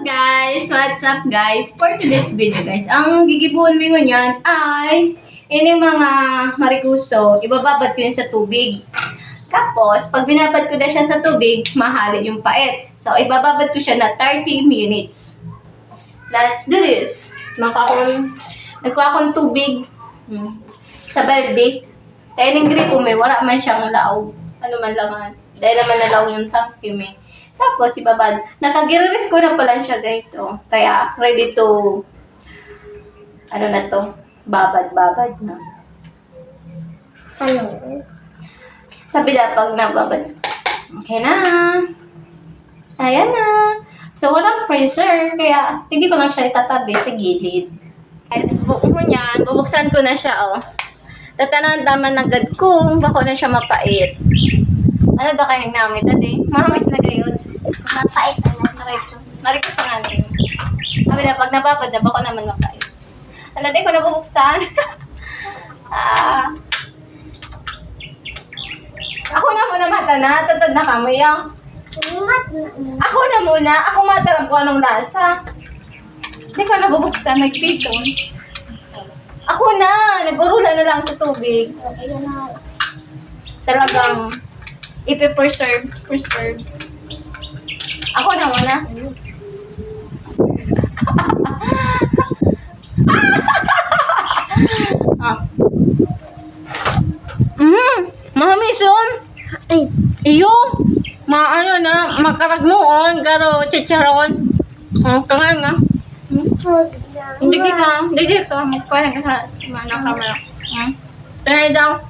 Guys, what's up guys? For today's video guys, ang gigibuon mo ngunyan ay ini mga marikuso, ibababad ko yun sa tubig. Tapos, pag binabad ko na siya sa tubig, mahali yung pait. So, ibababad ko siya na 30 minutes. Let's do this. Makakon, nagkuha akong tubig hmm, sa balde. Kaya ng gripo may wala man siyang laog. Ano man laman. Dahil naman nalaw yung tanki may. Tapos, ibabad. Nakagiris ko na pala siya, guys. Oh. Kaya, ready to, ano na to, babad-babad na. Ano? Sabi na pag nababad. Okay na. Ayan na. So, walang freezer. Kaya, hindi ko lang siya itatabi sa gilid. Guys, buo mo niyan. Bubuksan ko na siya, oh. Tatanan daman ng gad kung bako na siya mapait. Ano ba kayong namin, dati? Mahamis na gayon. Mapait ano? Marito. Marito sa natin. Sabi na, pag nababad na, bako naman mapait. Ano, di ko nabubuksan. ah, ako na muna mata na. Tatad na kamo yung. Ako na muna. Ako mataram ko anong lasa. Hindi ko nabubuksan. May piton. Ako na. Nag-urula na lang sa tubig. Talagang ipipreserve. Preserve. Ako na muna. ah. Mm, mamisyon. Ay. Iyo, maano na, makaragnoon, karo chicharon. Ang kaya nga. Hmm? Hindi kita, hindi kita, magpahing ka sa mana kamera. Hmm? Try daw.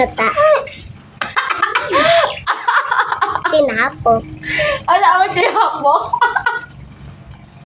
Ano ta? Tinapo. Ala, ako siya mo.